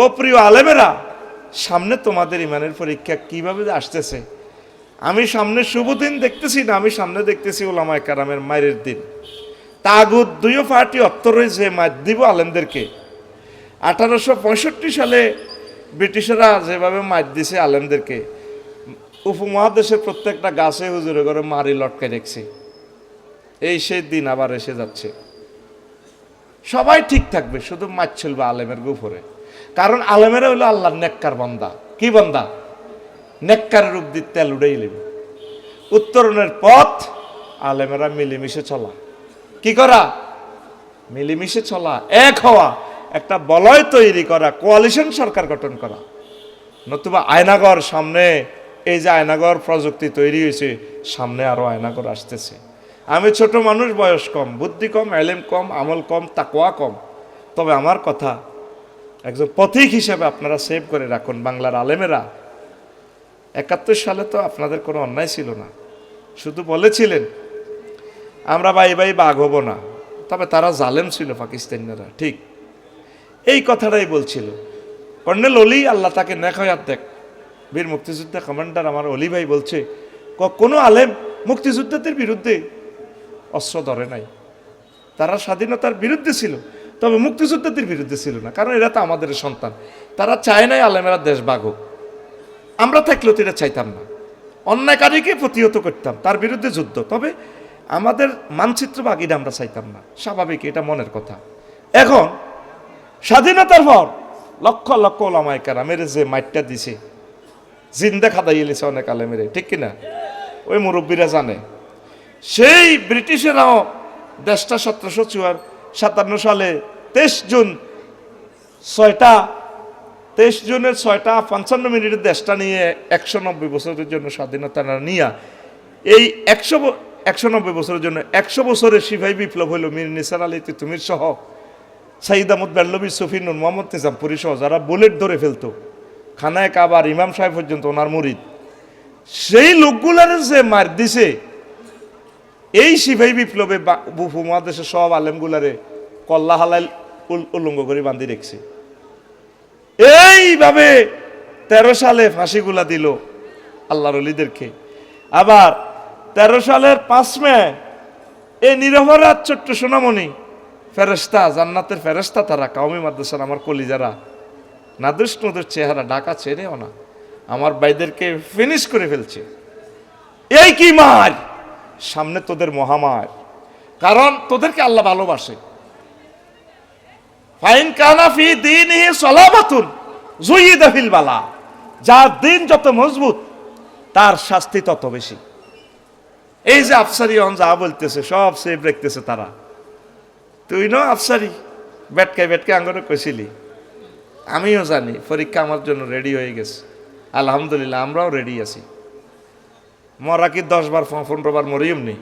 ও প্রিয় আলেমেরা, সামনে তোমাদের ইমানের পরীক্ষা কীভাবে আসতেছে? আমি সামনে শুভ দিন দেখতেছি না, আমি সামনে দেখতেছি ওলামায় কারামের মায়ের দিন। তাগুদ দুইও পার্টি অত্তর রয়েছে মার দিব আলেমদেরকে। আঠারোশো পঁয়ষট্টি সালে ব্রিটিশরা যেভাবে মার দিছে আলেমদেরকে, উপমহাদেশের প্রত্যেকটা গাছে হুজুরে করে মারি লটকে রেখছে। এই সেই দিন আবার এসে যাচ্ছে। সবাই ঠিক থাকবে, শুধু মাছ চলবে আলেমের গুফরে। কারণ আলেমেরা হলো আল্লাহর নেককার বান্দা। কি বান্দা? নেককার রূপ দিয়ে তেল উড়েই নেবে উত্তরণের পথ আলেমেরা মিলেমিশে চলা। কি করা? মিলেমিশে চলা। এক হওয়া, একটা বলয় তৈরি করা, কোয়ালিশন সরকার গঠন করা। নতুবা আয়নাগর সামনে, এই যে আয়নাগর প্রযুক্তি তৈরি হয়েছে, সামনে আরও আয়নাগর আসতেছে। আমি ছোট মানুষ, বয়স কম, বুদ্ধি কম, এলেম কম, আমল কম তাকোয়া কম। তবে আমার কথা একজন পথিক হিসেবে আপনারা সেভ করে রাখুন। বাংলার আলেমেরা একাত্তর সালে তো আপনাদের কোনো অন্যায় ছিল না। শুধু বলেছিলেন, আমরা বাই বাই বাঘ হব না। তবে তারা জালেম ছিল পাকিস্তানিরা, ঠিক। এই কথাটাই বলছিল। কর্নেল অলি, আল্লাহ তাকে নেখায়াত দেখ। বীর মুক্তিযোদ্ধা কমান্ডার আমার অলি ভাই বলছে কোনো আলেম মুক্তিযোদ্ধাদের বিরুদ্ধে অস্ত্র ধরে নাই। তারা স্বাধীনতার বিরুদ্ধে ছিল, তবে মুক্তিযোদ্ধাদের বিরুদ্ধে ছিল না, কারণ এরা তো আমাদের সন্তান। তারা চায় নাই আলেমেরা দেশ বাগুক। আমরা থাকলেও তো এটা চাইতাম না। অন্যায়কারীকে প্রতিহত করতাম, তার বিরুদ্ধে যুদ্ধ। তবে আমাদের মানচিত্র বাগিটা আমরা চাইতাম না। স্বাভাবিক, এটা মনের কথা। এখন, স্বাধীনতার পর লক্ষ লক্ষ ওলামায় কারামের যে মাইটটা দিছে, জিন্দা খাদাই এলেছে অনেক আলেমেরে ঠিক কিনা? ওই মুরব্বীরা জানে। সেই ব্রিটিশেরাও দেশটা সতেরোশো চুয়ার সাতান্ন সালে তেইশ জুন ছয়টা, তেইশ জুনের ছয়টা পঞ্চান্ন মিনিটের দেশটা নিয়ে একশো নব্বই বছরের জন্য স্বাধীনতা নিয়ে এই একশো একশো নব্বই বছরের জন্য একশো বছরের সিপাহী বিপ্লব হইল মীর নিসার আলী তিতুমির সহ সাইদ আহমদ বেল্লবী সফিনুর মোহাম্মদ নিজামপুরি সহ যারা বুলেট ধরে ফেলতো, খানায় কাবার ইমাম সাহেব পর্যন্ত ওনার মুরিদ। সেই লোকগুলার যে মার দিছে এই সিপাহী বিপ্লবে উপমহাদেশের সব আলেমগুলারে কল্লা হালাল উল- উলঙ্গ করে বান্ধি রেখছে। এইভাবে তেরো সালে ফাঁসিগুলা দিল আল্লাহর অলিদেরকে। আবার তেরো সালের পাঁচ মে এই নিরহরাত ছোট্ট সোনামণি ফেরেস্তা জান্নাতের ফেরেস্তা তারা কাউমি মাদ্রাসার আমার কলিজারা নাদুস নদুর চেহারা ডাকা ছেড়েও না, আমার ভাইদেরকে ফিনিশ করে ফেলছে। এই কি মার? সামনে তোদের মহামায়। কারণ তোদেরকে আল্লাহ ভালোবাসে। ফাইন কানাফি দিন বালা। যার দিন যত মজবুত, তার শাস্তি তত বেশি। এই যে আফসারি অন যা বলতেছে, সব সেভ রাখতেছে তারা। তুই ন আফসারি? বেটকে বেটকে আঙ্গনে কইছিলি। আমিও জানি, পরীক্ষা আমার জন্য রেডি হয়ে গেছে। আলহামদুলিল্লাহ, আমরাও রেডি আছি। মরা কি দশ বার পনেরো বার মরিয়ম নেই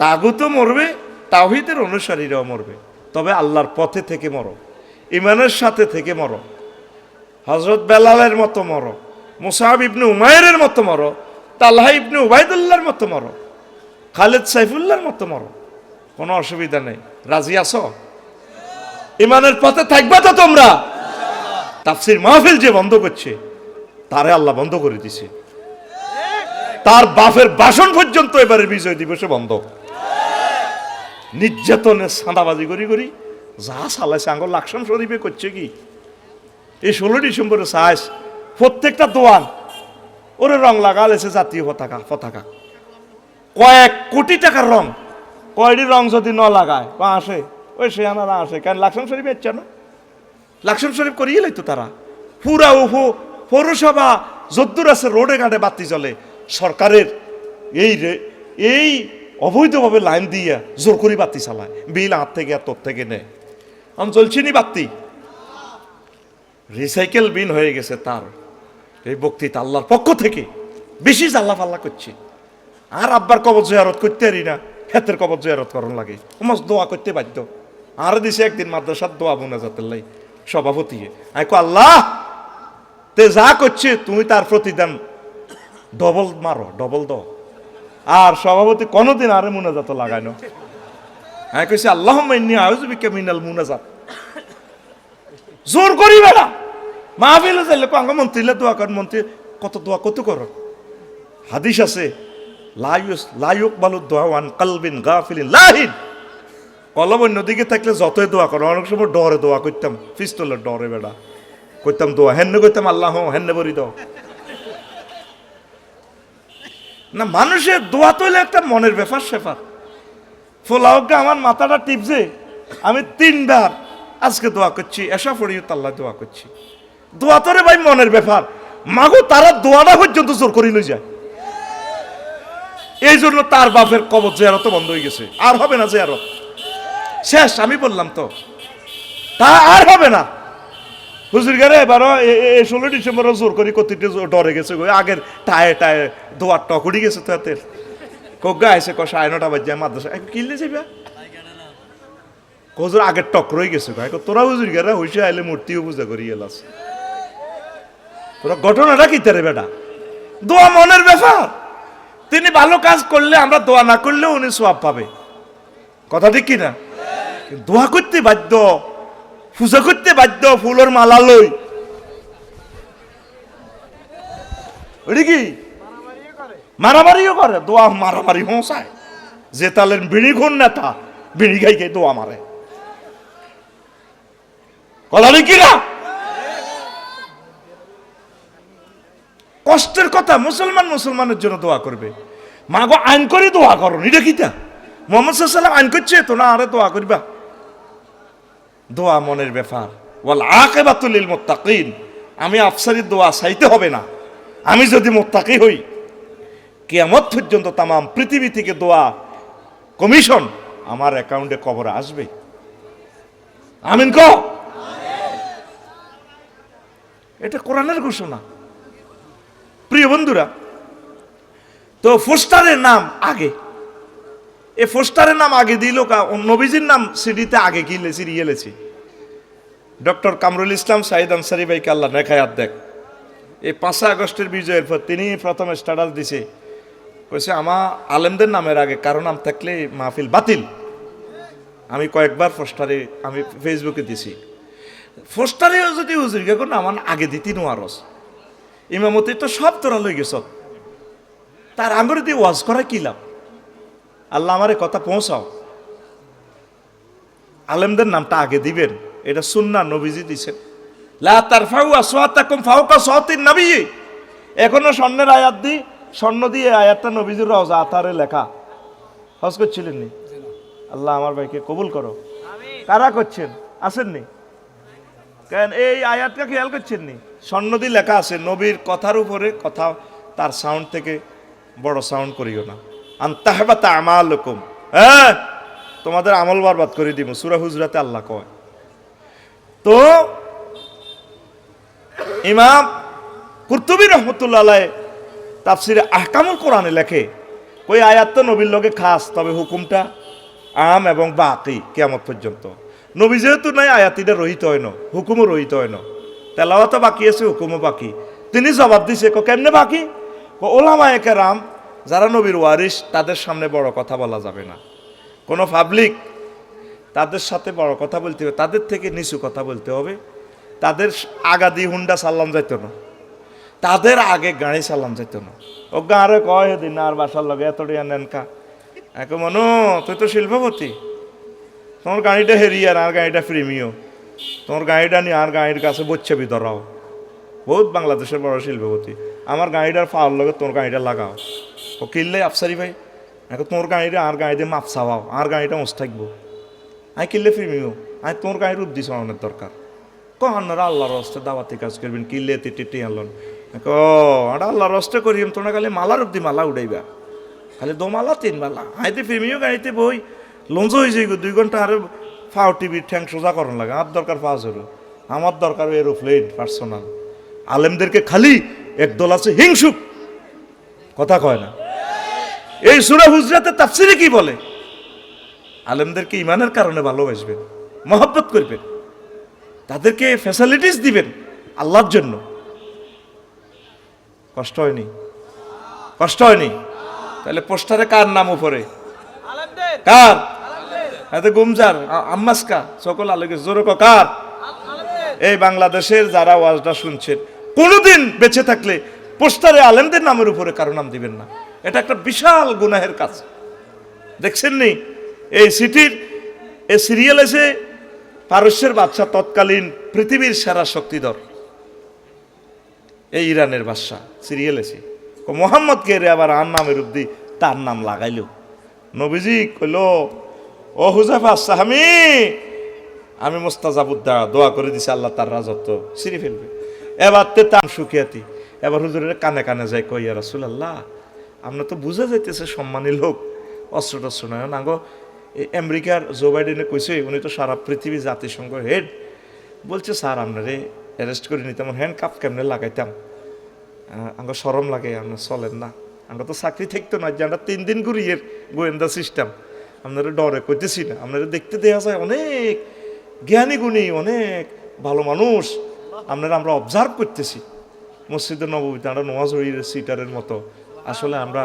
তাগু তো মরবে, তাওহিদের অনুসারীরাও মরবে। তবে আল্লাহর পথে থেকে মরো ইমানের সাথে থেকে মরো হজরত বেলালের মতো মরো মুসাহাব ইবনে উমায়ের মতো মরো তাল্লাহ ইবনে উবাইদুল্লাহর মতো মরো, খালেদ সাইফুল্লাহর মতো মরো। কোনো অসুবিধা নেই। রাজি আছো? ইমানের পথে থাকবে তো তোমরা। তাফসির মাহফিল যে বন্ধ করছে, তারে আল্লাহ বন্ধ করে দিছে। তার বাপের বাসন পর্যন্ত এবারে বিজয় দিবসে বন্ধ। নির্যাতনের সাঁদাবাজি করি করি যা সালাইছে আঙ্গ লাকসাম শরীফে করছে কি? এই ষোলো ডিসেম্বরে সাইস প্রত্যেকটা দোয়ান, ওরে রং লাগালেছে জাতীয় পতাকা পতাকা। কয়েক কোটি টাকার রং, কয়টি রং যদি ন লাগায়, বা আসে, ওই সে আনারা আসে। কারণ লাকসাম শরীফ এসছে না? লাকসাম শরীফ করিয়ে লাইতো তারা। পুরা উহু, পৌরসভা যদ্দুর আছে, রোডে ঘাটে বাতি চলে সরকারের এই এই অবৈধভাবে লাইন দিয়ে জোর করে বাতি চালায়। বিল হাত থেকে আর তোর থেকে নেয় আমি চলছি নি বাতি। রিসাইকেল বিন হয়ে গেছে তার। এই বক্তৃতা আল্লাহর পক্ষ থেকে। বেশি জাল্লা ফাল্লা করছে। আর আব্বার কবর জয়ারত করতে পারি না। ক্ষেতের কবর জয়ারত করন লাগে। মাস দোয়া করতে বাধ্য। আর দিছে একদিন মাদ্রাসার দোয়া বোনা যাতে সভাপতি আমি কো আল্লাহ, তে যা করছে তুমি তার প্রতিদান ডবল মারো ডবল দ আর সভাপতি কোনোদিন আরে মুনাজাত লাগায় না। আমি কইছি আল্লাহ মাইনি আউযু বিকা মিনাল মুনাজাত। জোর করি বেড়া মাহফিলে যাইলে আঙ্গ মন্ত্রীলে দোয়া কর মন্ত্রী, কত দোয়া কত কর। হাদিস আছে লায়ুস লায়ুক বালু দোয়া ওয়ান কালবিন গাফিলিন লাহিন কলম অন্যদিকে থাকলে যতই দোয়া করো, অনেক সময় ডরে দোয়া করতাম, পিস্তলের ডরে বেড়া করতাম দোয়া, হেন্নে করতাম আল্লাহ, হেন্নে বরি দাও। না, মানুষের দোয়া তো একটা মনের ব্যাপার সেপার ফোলাওকে আমার মাথাটা টিপছে। আমি তিনবার আজকে দোয়া করছি এসা পড়িও তাল্লা দোয়া করছি। দোয়া তোরে ভাই মনের ব্যাপার। মাগো, তারা দোয়াটা পর্যন্ত জোর করি লই যায়। এই জন্য তার বাপের কবর জেয়ারত বন্ধ হয়ে গেছে। আর হবে না জেয়ারত। শেষ, আমি বললাম তো। তা আর হবে না। হুজুর গারে এবারও ষোলো ডিসেম্বরও জোর করি কতিটি ডরে গেছে আগের টায়ে টায়ে দোয়ার টকুড়ি গেছে তো হাতের কগ্গা আইসে ক, সাড়ে নটা বাজে মাদ্রাসা কিনলে যাইবা কজুর আগের টক রয়ে গেছে তোরা হুজুর গারে হইসে আইলে মূর্তিও পূজা করি এলাস। তোরা ঘটনাটা কি তারে বেটা? দোয়া মনের ব্যাপার। তিনি ভালো কাজ করলে, আমরা দোয়া না করলেও উনি সোয়াব পাবে। কথা ঠিক কিনা? দোয়া করতে বাধ্য। পূজা করতে বাধ্য ফুলের মালা লই। কি? মারামারিও করে, দোয়া মারামারি হোঁসায় যে তালের বিড়ি খুন নেতা, বিড়ি খাই খাই দোয়া মারে। কলারি কি না? কষ্টের কথা মুসলমান মুসলমানের জন্য দোয়া করবে। মা গো আইন করে দোয়া করো এটা কিটা মোহাম্মদ সাল্লাম আইন করছে তো না আরে দোয়া করবা? দোয়া মনের ব্যাপার। ওয়াল আকিবাতুল লিল মুত্তাকিন। আমি আফসারি দোয়া চাইতে হবে না। আমি যদি মোত্তাকি হই, কিয়ামত পর্যন্ত তামাম পৃথিবী থেকে দোয়া, কমিশন আমার অ্যাকাউন্টে কবর আসবে। আমিন ক এটা কোরআনের ঘোষণা। প্রিয় বন্ধুরা, তো ফোস্টারের নাম আগে। এ ফোস্টারের নাম আগে দিল কা নবীজির নাম সিডিতে আগে গিলে সিরিয়েলেছি ডক্টর কামরুল ইসলাম সাইদ আনসারি ভাইকে আল্লাহ নেখায়াত দেখ। এই পাঁচই আগস্টের বিজয়ের পর তিনি প্রথমে স্ট্যাটাস দিছে, কইছে আমার আলেমদের নামের আগে কারও নাম থাকলে মাহফিল বাতিল। আমি কয়েকবার পোস্টারে আমি ফেসবুকে দিছি। পোস্টারে যদি হুজুর গে না আমার আগে দিতি নোয়ারস ইমামতি তো সব তোরা লই গেছ তার আঙুরে দিয়ে ওয়াজ করা কি লাভ? আল্লাহ আমারে কথা পৌঁছাও। আলেমদের নামটা আগে দিবেন। এটা সুন্না নবীজি দিছেন। লা তারফাউ আসওয়াতাকুম ফাওকা সাওতিন নবী। এখনও স্বর্ণের আয়াত দি স্বর্ণ দিয়ে আয়াতটা নবীজির রওজা আতারে লেখা। হজ করছিলেন নি? আল্লাহ আমার ভাইকে কবুল করো। কারা করছেন? আসেননি কেন এই আয়াতটা খেয়াল করছেন নি? স্বর্ণ দিয়ে লেখা আছে নবীর কথার উপরে কথা তার সাউন্ড থেকে বড় সাউন্ড করিও না। আন্তাহবাতা আমাল হ্যাঁ? তোমাদের আমল বরবাদ করে দিব সুরা হুজরাতে আল্লাহ কয়। তো ইমাম কুর্তুবী রহমতুল্লাহ তাফসিরে আহকামুল কোরআনে লেখে ওই আয়াত তো নবীর লগে খাস, তবে হুকুমটা আম এবং বাকি কেমন পর্যন্ত। নবী যেহেতু নাই আয়াতিটা রহিত হয় না, হুকুমও রহিত হয় না। তেলাওয়াতো বাকি আছে, হুকুমও বাকি। তিনি জবাব দিছে কেমনে বাকি? ওলামায়কে রাম যারা নবীর ওয়ারিস তাদের সামনে বড় কথা বলা যাবে না। কোনো পাবলিক তাদের সাথে বড় কথা বলতে হবে, তাদের থেকে নিচু কথা বলতে হবে। তাদের আগাদি হুন্ডা সাল্লাম যাইত না। তাদের আগে গাড়ি সাল্লাম যাইত না। ও গাঁরে কয় দিন আর বাসার লগে এত নেন কা? এক মনো, তুই তো শিল্পপতি। তোমার গাড়িটা হেরিয়ার আর গাড়িটা প্রিমিয় তোমার গাড়িটা নিয়ে আর গাড়ির কাছে বচ্ছাবি ধরাও। বহুত বাংলাদেশের বড় শিল্পপতি। আমার গাড়িটার ফাওয়ার লগে তোমার গাড়িটা লাগাও। ও কিনলে আফসারি ভাই। এখন তোমার গাড়িটা আর গাড়ি দিয়ে মাপ চাওয়াও, আর গাড়িটা মস্ত থাকব। আমি কিনলে প্রিমিয় আমি তোমার গাড়ির উদ্দেশ্য চালানোর দরকার। কহান্নারা আল্লাহর রস্তে দাওয়াতি কাজ করবেন কিনলে তিটি আনলন। ও আটা আল্লাহর রস্তে করি তোমরা খালি মালার অব্দি মালা উড়াইবা। খালি দো মালা, তিন মালা। আইতে প্রেমিও গাড়িতে বই। লঞ্চ হয়ে যাই দুই ঘণ্টা আরে ফাও টিভির ঠ্যাং সোজা করন লাগে। আর দরকার পাওয়া যাবে আমার দরকার এরোপ্লেন পার্সোনাল। আলেমদেরকে খালি একদল আছে হিংসুক। কথা কয় না। এই সুরা হুজরাতে তাফসিরে কি বলে? আলেমদেরকে ইমানের কারণে ভালোবাসবেন মহব্বত করবেন তাদেরকে ফ্যাসিলিটিস দিবেন আল্লাহর জন্য। কষ্ট হয়নি? কষ্ট হয়নি? তাহলে পোস্টারে কার নাম উপরে? কার? এত গুমজার আম্মাসকা সকল আলোকে জোরে কার? এই বাংলাদেশের যারা ওয়াজটা শুনছেন কোনোদিন বেঁচে থাকলে পোস্টারে আলেমদের নামের উপরে কারও নাম দিবেন না। এটা একটা বিশাল গুনাহের কাজ। দেখছেন নি এই সিটির, এই সিরিয়াল এসে পারস্যের বাদশা তৎকালীন পৃথিবীর সেরা শক্তিধর। এই ইরানের বাদশা সিরিয়াল এসে। ও মোহাম্মদ কে রে আবার আর নামের অব্দি তার নাম লাগাইল। নবীজি কইল, ও হুজাফা, সাহামি, আমি মোস্তাজাবুদ্দা দোয়া করে দিছি আল্লাহ তার রাজত্ব সিঁড়ি ফেলবে। এবার তে তার সুখিয়াতি এবার হুজুরের কানে কানে যায় কইয়া রাসুল আল্লাহ আমরা তো বুঝা যাইতেছে সম্মানী লোক অস্ত্র টস্ত্র নয় না গো এই আমেরিকার জো বাইডেনে কইছে, উনি তো সারা পৃথিবী জাতিসংঘ হেড বলছে, স্যার, আপনারে অ্যারেস্ট করে নিতাম হ্যান্ড কাপ কেমনে লাগাইতাম? আঙ্গ সরম লাগে আমরা চলেন না। আমরা তো চাকরি থাকতো না যে আমরা তিন দিন ঘুরি এর গোয়েন্দা সিস্টেম আপনারা ডরে কইতেছি না, আপনারা দেখতে দেওয়া যায় অনেক জ্ঞানী গুণী, অনেক ভালো মানুষ। আপনারা আমরা অবজার্ভ করতেছি। মসজিদে নবমীতে আমরা নোয়াজ হইয়ের সিটারের মতো। আসলে আমরা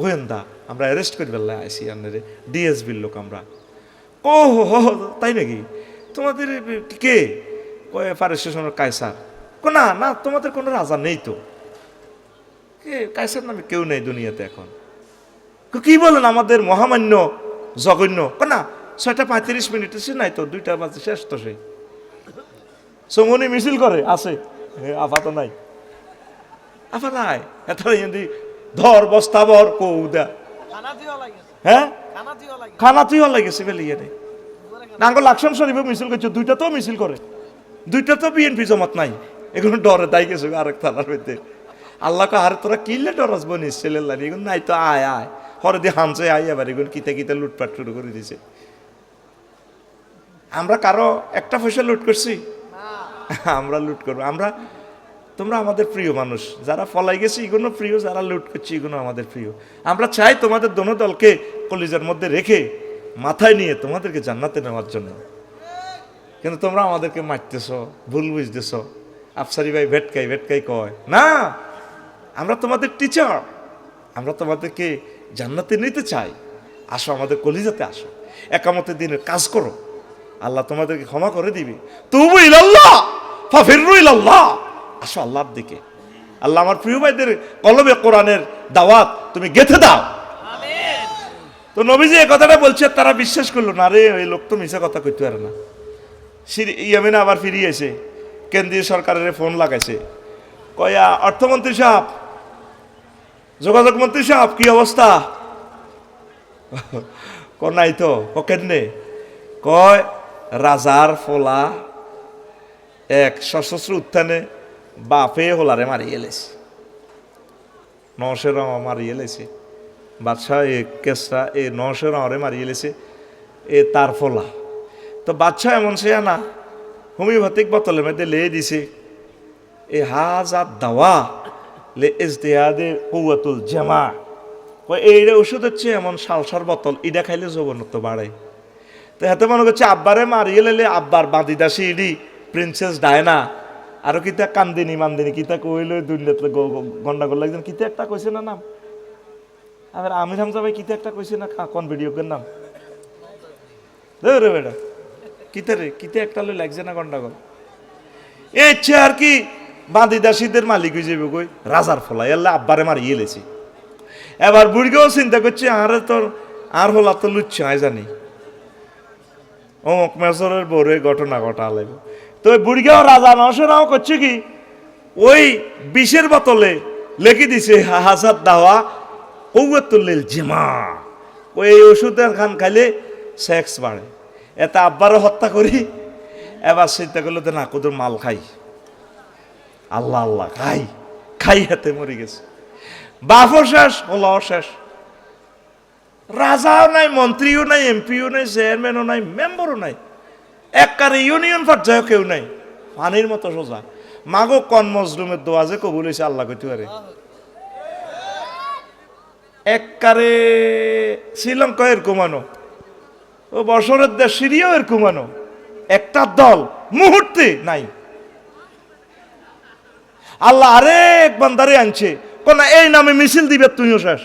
গোয়েন্দা, আমরা অ্যারেস্ট করে ফেললে আইসি আপনারে ডিএসবির লোক আমরা। ও হো তাই নাকি? তোমাদের কে? ফারের স্টেশনের কায়সার। না না, তোমাদের কোনো রাজা নেই তো। কে, কায়সার নামে কেউ নেই দুনিয়াতে এখন। কি বলেন আমাদের মহামান্য, জঘন্য? না, ছয়টা পঁয়ত্রিশ মিনিট এসে নাই তো, দুইটা বাজে, শেষ তো সেই সমনি মিছিল করে, আছে। তো নাই। আফা নাই? এত ধর বস্তা বর কৌদা। হ্যাঁ? খানা তুই হল গেছে বেলিয়ে নেই নাঙ্গ লাকসাম শরীফে মিছিল করছে দুইটা তো মিছিল করে। দুইটা তো বিএনপি জমাত নাই। এগুলো ডরে তাই গেছে আরেক থানার ভিতরে। আল্লাহ কে আরে তোরা কিনলে ডরাস বনিস ছেলের এগুলো নাই তো আয় আয়। হরে দিয়ে হামছে আয় এবার এগুলো কিতে কিতে লুটপাট শুরু করে দিছে। আমরা কারও একটা পয়সা লুট করছি? আমরা লুট করব। আমরা তোমরা আমাদের প্রিয় মানুষ, যারা ফলাই গেছে, এগুলো প্রিয়, যারা লুট করছে, এগুলো আমাদের প্রিয়। আমরা চাই তোমাদের দোনো দলকে কলিজার মধ্যে রেখে, মাথায় নিয়ে তোমাদেরকে জান্নাতে নেওয়ার জন্য। কিন্তু তোমরা আমাদেরকে মারতেছ, ভুল বুঝতেছ। আফসারি ভাই ভেটকাই ভেটকাই কয়, না, আমরা তোমাদের টিচার আমরা তোমাদেরকে জান্নাতে নিতে চাই। আসো আমাদের কলিজাতে আসো। একামতের দিনের কাজ করো। আল্লাহ তোমাদেরকে ক্ষমা করে দিবে। তবু ইলাল্লাহ, ফাফিরু ইলাল্লাহ। আসো আল্লাহর দিকে। আল্লাহ আমার প্রিয় ভাইদের কলবে কোরআনের দাওয়াত তুমি গেথে দাও। তো নবীজি এই কথাটা বলছে তারা বিশ্বাস করল, না রে ওই লোক তো মিশা কথা কইতে পারে না। ইয়ামিনা আবার ফিরিয়ে এসে কেন্দ্রীয় সরকারের ফোন লাগাইছে। কয়া, অর্থমন্ত্রী সাহেব, যোগাযোগ মন্ত্রী সাহেব, কি অবস্থা? ক নাই তো কেনে কয়, রাজার ফোলা এক সশস্ত্র উত্থানে বাপে হোলারে মারি এলেছে। নশে রঙ মারি এলেছে। বাদশাহ এ কেসরা এ নশে রঙে মারি এলেছে। এ তার ফোলা। তো বাদশাহ এমন সে না, হোমিওপ্যাথিক বোতলের মধ্যে লে দিছে। এ হাজার দাওয়া লে ইজতিহাদে কুয়াতুল জামা। এইটা ওষুধ হচ্ছে এমন সালসার বোতল ইটা খাইলে যৌবনত্ব বাড়ে। তো হাতে মনে করছে, আব্বারে মারিয়ে লেলে আব্বার বাঁধি দাসি ইডি প্রিন্সেস ডায়না। আরও কিতা কান্দিনী মান্দিনী, কিতা কইল দুনিয়াতে গন্ডাগোল লাগছেন কিতা একটা কইছে না নাম? আবার আমির হামজা ভাই কিতা একটা কইছে না কোন ভিডিওকের নাম? রে বেটা, কিতা রে, কিতা একটা লই লাগছে না গন্ডাগোল? এই আর কি বাঁধি দাসীদের মালিক হয়ে যাবে কই? রাজার ফলাই আল্লাহ আব্বারে মারিয়ে লেছি। এবার বুড়িকেও চিন্তা করছে, আরে তোর আর হলা তো লুচ্ছে আয় জানি। অমুক মেসরের বউরে ঘটনা ঘটা লাগবে তো বুড়িগাঁও রাজা নসরাও করছে কি? ওই বিষের বোতলে লেখি দিছে হাসাদ দাওয়া কৌয়াতুল্লিল জিমা। ওই ওষুধের খান খাইলে সেক্স বাড়ে। এটা আব্বারও হত্যা করি, এবার চিন্তা করল না, কুদুর মাল খাই। আল্লাহ আল্লাহ, খাই খাই হাতে মরে গেছে। বাপও শেষ হলাও শেষ। রাজাও নাই, মন্ত্রীও নাই, এমপিও নাই, চেয়ারম্যানও নাই, মেম্বারও নাই। এককারে ইউনিয়ন পর্যায়ে কেউ নাই। পানির মতো সোজা। মাগো কন মজলুমের দোয়া যে কবুল হয়েছে আল্লাহ কইতে পারে। এককারে শ্রীলঙ্কা এর কুমানো ও বছরের দেশ সিরিয়াও এর কুমানো একটা দল মুহূর্তে নাই। আল্লাহ আরেক বান্দারে আনছে। কোন, এই নামে মিছিল দিবে, তুইও শেষ।